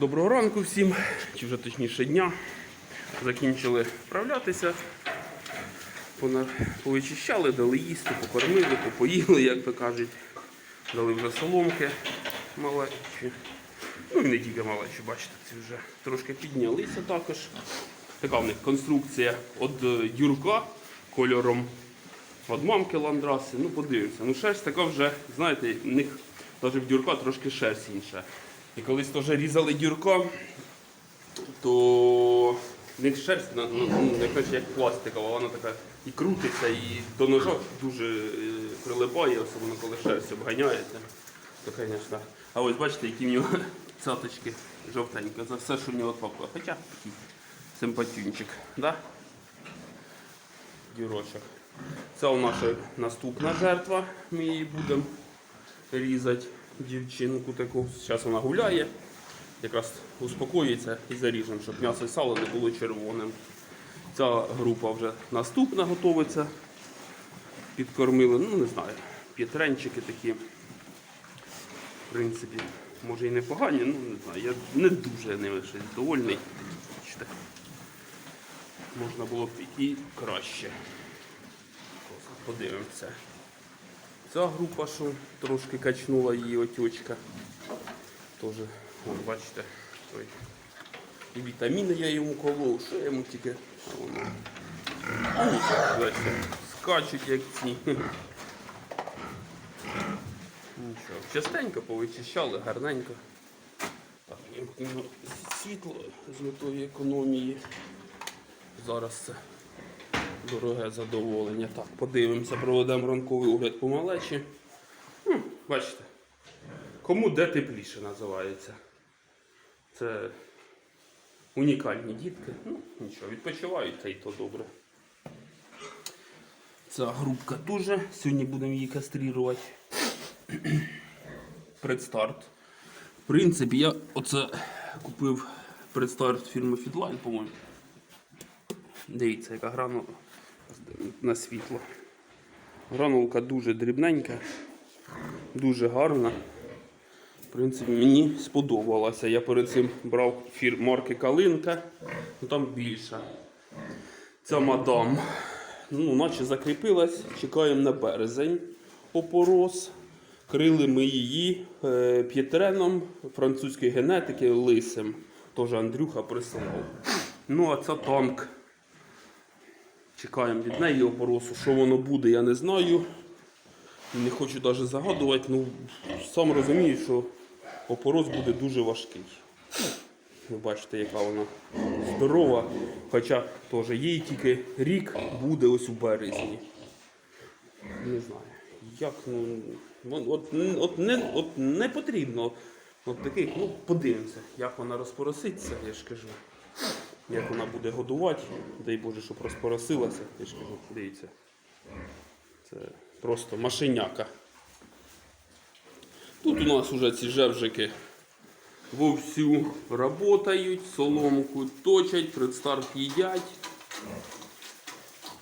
Доброго ранку всім, чи вже точніше дня. Закінчили вправлятися, повичищали, дали їсти, покормили, попоїли, як то кажуть. Дали вже соломки малечі. Ну і не тільки малечі, бачите, ці вже трошки піднялися також. Така в них конструкція від дюрка кольором від мамки ландраси. Ну, подивимося. Ну, шерсть така вже, знаєте, в них навіть в дюрка трошки шерсть інша. І колись теж різали дюрка, то в них шерсть ну, ну, як, як пластикова, вона така і крутиться, і до ножа дуже е, прилипає, особливо коли шерсть обганяється. То, звісно. А ось бачите, які в нього цяточки жовтенькі. За все, що в нього папа. Хоча такий симпатюнчик. Да? Дюрочок. Це у наша наступна жертва. Ми її будемо різати дівчинку таку. Зараз вона гуляє. Якраз успокоїться і заріжемо, щоб м'ясо і сало не було червоним. Ця група вже наступна готується. Підкормили, ну не знаю, п'ятренчики такі. В принципі, може і непогані, ну не знаю. Я не дуже ними щось довольний. Можна було б і краще. Подивимося. Ця група, що трошки качнула її отечка. Теж, вон, бачите, той. І вітаміни я йому колов, що я йому тільки. Воно. Нічого, бачите, скачуть як ці. Нічого. Частенько повичищали, гарненько. Так, вимкнемо світло з метою економії. Зараз це дороге задоволення. Так, подивимося, проведемо ранковий огляд по малечі. М, Бачите, кому де тепліше називається. Це унікальні дітки. Ну, нічого, відпочивають, та й то добре. Ця грубка теж. Сьогодні будемо її кастрирувати. Предстарт. В принципі, я оце купив предстарт фірми Fitline, по-моєму. Дивіться, яка гранула на світло. Гранулка дуже дрібненька, дуже гарна. В принципі, мені сподобалася. Я перед цим брав фір марки Калинка, ну там більша. Ця мадам, ну, наче закріпилась, чекаємо на березень опорос. Крили ми її е, п'єтреном французької генетики лисим. Теж Андрюха присилав. Ну, а це танк. Чекаємо від неї опоросу. Що воно буде, я не знаю. Не хочу навіть загадувати, ну сам розумію, що опорос буде дуже важкий. Ви бачите, яка вона здорова. Хоча теж їй тільки рік буде ось у березні. Не знаю. Як, ну, от, от, не, от не потрібно. От таких, ну, подивимося, як вона розпороситься, я ж кажу. Як вона буде годувати, дай Боже, щоб розпоросилася, я дивіться. Це просто машиняка. Тут у нас вже ці жевжики вовсю работають, соломку точать, предстарт їдять.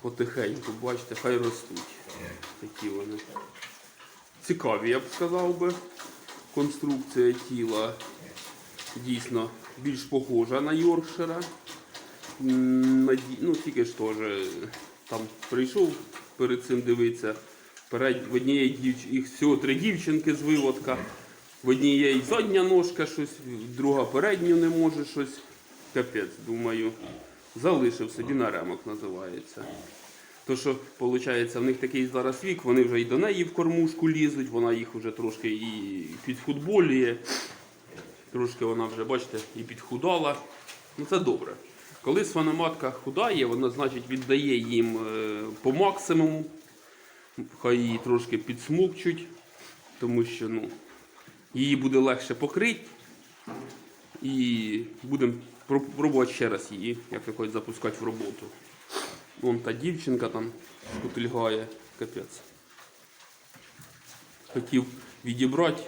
Потихеньку, бачите, хай ростуть. Такі вони. Цікаві, я б сказав би. Конструкція тіла дійсно більш похожа на Йоркшира. Ну, тільки ж теж там прийшов перед цим дивитися. Перед, в однієї дівч... їх всього три дівчинки з виводка. В однієї задня ножка щось, друга передню не може щось. Капець, думаю. Залишив собі на ремок називається. То, що виходить, в них такий зараз вік, вони вже і до неї в кормушку лізуть, вона їх вже трошки і підфутболює. Трошки вона вже, бачите, і підхудала. Ну це добре. Коли свиноматка худає, вона значить віддає їм е, по максимуму. Хай її трошки підсмокчуть, тому що ну, її буде легше покрити. І будемо про- пробувати ще раз її, як якось запускати в роботу. Вон та дівчинка там шкутильгає, капець. Хотів відібрати,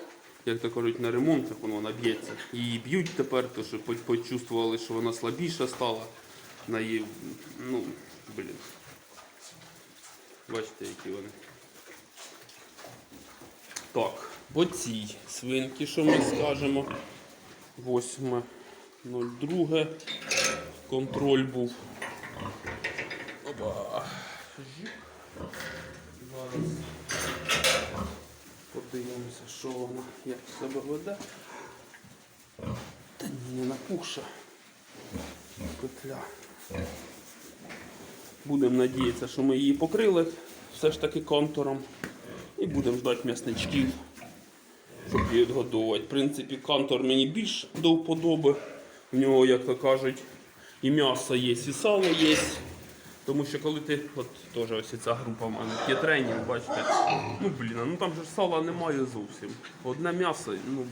як то кажуть, на ремонт, воно вона б'ється. Її б'ють тепер, тому що по- почувствували, що вона слабіша стала. На її, ну, блін. Бачите, які вони. Так, по цій свинки, що ми скажемо. Восьме 02. Контроль був. Опа. Зараз подивимося, що вона як себе веде. Та ні, не напухша. Петля. Будемо надіятися, що ми її покрили все ж таки контуром. І будемо ждати м'ясничків, щоб її відгодовувати. В принципі, контур мені більш до вподоби. В нього, як то кажуть, і м'ясо є, і сало є. Тому що коли ти, от теж ось ця група в мене, є тренінг, бачите, ну блін, ну там ж сала немає зовсім. Одне м'ясо, ну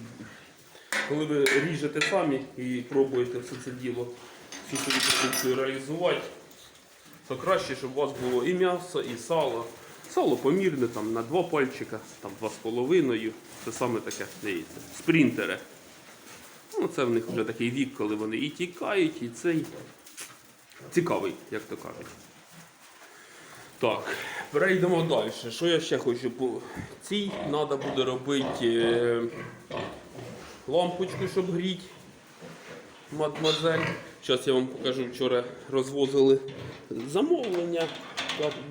коли ви ріжете самі і пробуєте все це діло, всю свою продукцію реалізувати, то краще, щоб у вас було і м'ясо, і сало. Сало помірне там на два пальчика, там два з половиною. Це саме таке, дивіться, спринтери. Ну, це в них вже такий вік, коли вони і тікають, і цей цікавий, як то кажуть. Так, перейдемо далі. Що я ще хочу? Цій треба буде робити е, лампочку, щоб гріти. Мадмазель. Зараз я вам покажу, вчора розвозили замовлення,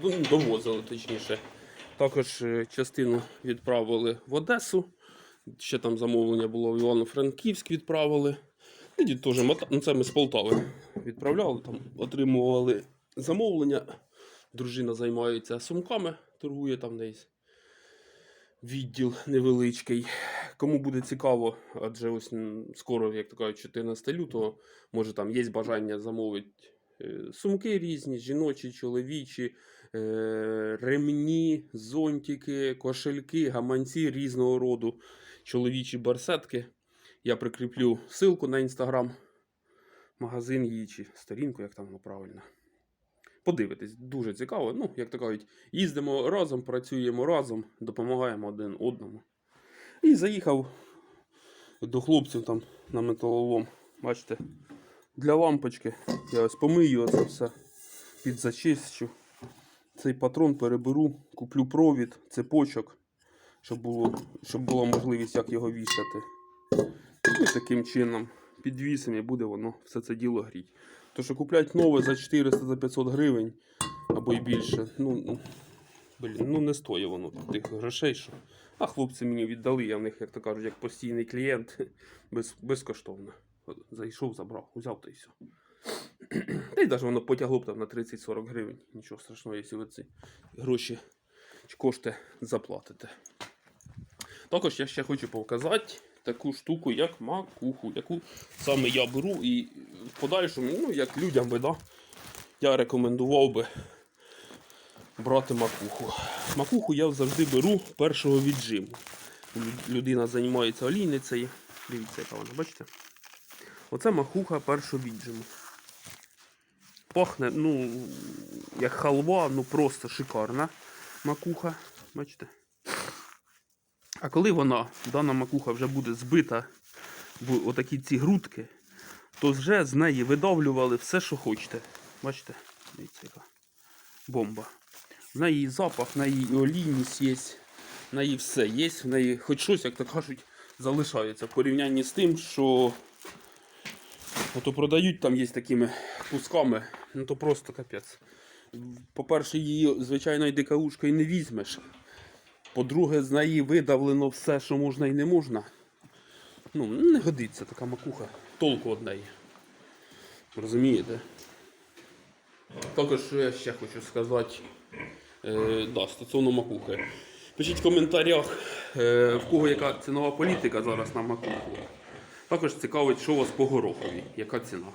ну, довозили точніше. Також е, частину відправили в Одесу. Ще там замовлення було в Івано-Франківськ відправили. Тоді теж ну, ми з Полтави відправляли, там отримували замовлення. Дружина займається сумками, торгує там десь відділ невеличкий. Кому буде цікаво, адже ось скоро, як то кажуть, 14 лютого, може там є бажання замовити е, сумки різні, жіночі, чоловічі, е, ремні, зонтики, кошельки, гаманці різного роду, чоловічі барсетки. Я прикріплю ссылку на інстаграм, магазин її чи сторінку, як там воно правильно. Подивитись, дуже цікаво. Ну, як то кажуть, їздимо разом, працюємо разом, допомагаємо один одному. І заїхав до хлопців там на металолом. Бачите, для лампочки. Я ось помию це все, підзачищу. Цей патрон переберу, куплю провід, цепочок, щоб, було, щоб була можливість як його вішати. І таким чином підвісимо і буде воно все це діло гріти. То що куплять нове за 400 за 500 гривень або й більше. Ну, ну, блін, ну не стоїть воно тих грошей. Що. А хлопці мені віддали, я в них, як то кажуть, як постійний клієнт, без, безкоштовно. Зайшов, забрав, взяв та й все. Та й навіть воно потягло б там на 30-40 гривень. Нічого страшного, якщо ви ці гроші чи кошти заплатите. Також я ще хочу показати таку штуку, як макуху, яку саме я беру і в подальшому, ну, як людям би, да, я рекомендував би брати макуху. Макуху я завжди беру першого віджиму. Людина займається олійницею. Дивіться, яка вона, бачите? Оце макуха першого віджиму. Пахне, ну, як халва, ну просто шикарна макуха. Бачите? А коли вона, дана макуха, вже буде збита в отакі ці грудки, то вже з неї видавлювали все, що хочете. Бачите? Дивіться, яка бомба. В неї запах, в неї олійність є, в неї все є, в неї хоч щось, як то кажуть, залишається в порівнянні з тим, що ото продають там є такими кусками, ну то просто капець. По-перше, її звичайно дикаушкою не візьмеш. По-друге, з неї видавлено все, що можна і не можна. Ну, не годиться така макуха. Толку від неї. Розумієте? Також що я ще хочу сказати е, да, стосовно макухи. Пишіть в коментарях, е, в кого яка цінова політика зараз на макуху. Також цікавить, що у вас по горохові, яка ціна.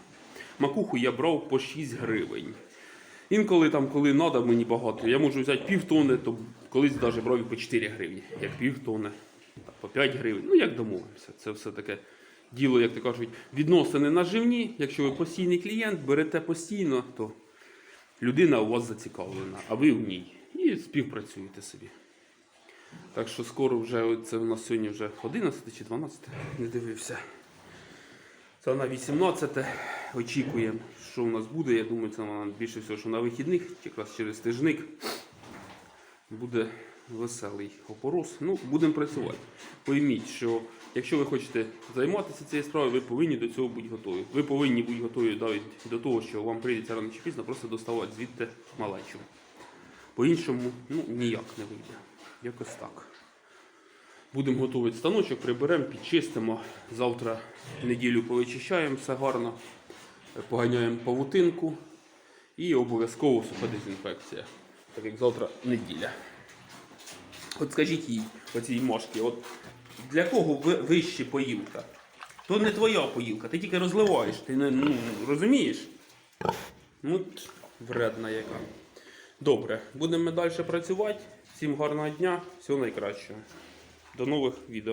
Макуху я брав по 6 гривень. Інколи там, коли треба мені багато, я можу взяти пів тони, то колись навіть брав по 4 гривні, як пів тони, по 5 гривень. Ну як домовимося. Це все таке діло, як то кажуть, відносини наживні. Якщо ви постійний клієнт, берете постійно, то людина у вас зацікавлена, а ви в ній. І співпрацюєте собі. Так що скоро вже це у нас сьогодні вже 11 чи 12, не дивився. Це на 18 очікуємо, що у нас буде. Я думаю, це на- більше всього, що на вихідних, якраз через тижник буде веселий опорос. Ну, будемо працювати. Пойміть, що якщо ви хочете займатися цією справою, ви повинні до цього бути готові. Ви повинні бути готові навіть до того, що вам прийдеться рано чи пізно просто доставати звідти малечу. По-іншому ну, ніяк не вийде. Якось так. Будемо готувати станочок, приберемо, підчистимо. Завтра неділю повичищаємо все гарно, поганяємо павутинку і обов'язково суха дезінфекція. Так як завтра неділя. От скажіть їй, оцій мошки, от для кого ви, вище поїлка? То не твоя поїлка, ти тільки розливаєш, ти не ну, розумієш? Ну, вредна яка. Добре, будемо далі працювати. Всім гарного дня, всього найкращого. До нових відео.